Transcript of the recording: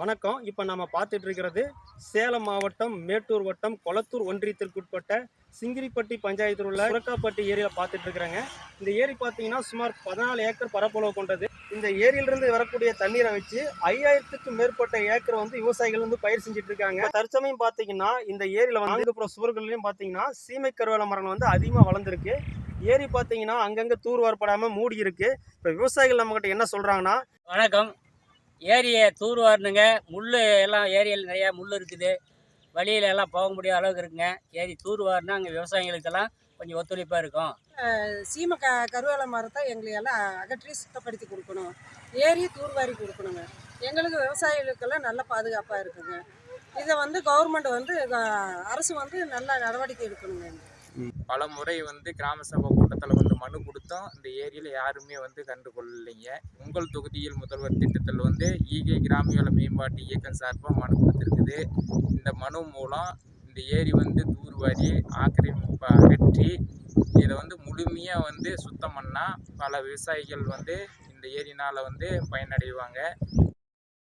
வணக்கம். இப்போ நம்ம பார்த்துட்டு இருக்கிறது சேலம் மாவட்டம் மேட்டூர் வட்டம் கொளத்தூர் ஒன்றியத்திற்குட்பட்ட சிங்கிரிப்பட்டி பஞ்சாயத்தில் உள்ள சுரக்காப்பட்டி ஏரியில் பார்த்துட்டு இருக்கிறாங்க இந்த ஏரி பார்த்தீங்கன்னா சுமார் பதினாலு ஏக்கர் பரப்பளவு கொண்டது. இந்த ஏரியிலிருந்து வரக்கூடிய தண்ணீரை வச்சு ஐயாயிரத்துக்கும் மேற்பட்ட ஏக்கர் வந்து விவசாயிகள் வந்து பயிர் செஞ்சுட்டு இருக்காங்க தற்சமயம் பார்த்தீங்கன்னா இந்த ஏரியில் வந்து அதுக்கப்புறம் சுவர்கள்லையும் பார்த்தீங்கன்னா சீமை கருவேல மரங்கள் வந்து அதிகமாக வளர்ந்துருக்கு. ஏரி பார்த்தீங்கன்னா அங்கங்கே தூர்வாரப்படாமல் மூடி இருக்கு இப்போ விவசாயிகள் நம்மகிட்ட என்ன சொல்கிறாங்கன்னா வணக்கம். ஏரியை தூர்வாரணுங்க. முள் எல்லாம் ஏரியில் நிறையா முள் இருக்குது. வழியில எல்லாம் போக முடியாத அளவுக்கு இருக்குங்க. ஏரி தூர்வாரினா அங்கே விவசாயிகளுக்கெல்லாம் கொஞ்சம் ஒத்துழைப்பாக இருக்கும். சீமை க கருவேல மரத்தை எங்களை எல்லாம் அகற்றி சுத்தப்படுத்தி கொடுக்கணும். ஏரி தூர்வாரி கொடுக்கணுங்க. எங்களுக்கு விவசாயிகளுக்கெல்லாம் நல்ல பாதுகாப்பாக இருக்குங்க. இதை வந்து கவர்மெண்ட் வந்து அரசு வந்து நல்ல நடவடிக்கை எடுக்கணுங்க. பல முறை வந்து கிராம சபை கூட்டத்தில் வந்து மனு கொடுத்தோம். இந்த ஏரியில் யாருமே வந்து கண்டுகொள்ளலைங்க. உங்கள் தொகுதியில் முதல்வர் திட்டத்தில் வந்து ஈகை கிராமிய மேம்பாட்டு இயக்கம் சார்பாக மனு கொடுத்துருக்குது. இந்த மனு மூலம் இந்த ஏரி வந்து தூர்வாரி ஆக்கிரமிப்பை அகற்றி இதை வந்து முழுமையாக வந்து சுத்தம் பண்ணால் பல விவசாயிகள் வந்து இந்த ஏரினால் வந்து பயனடைவாங்க.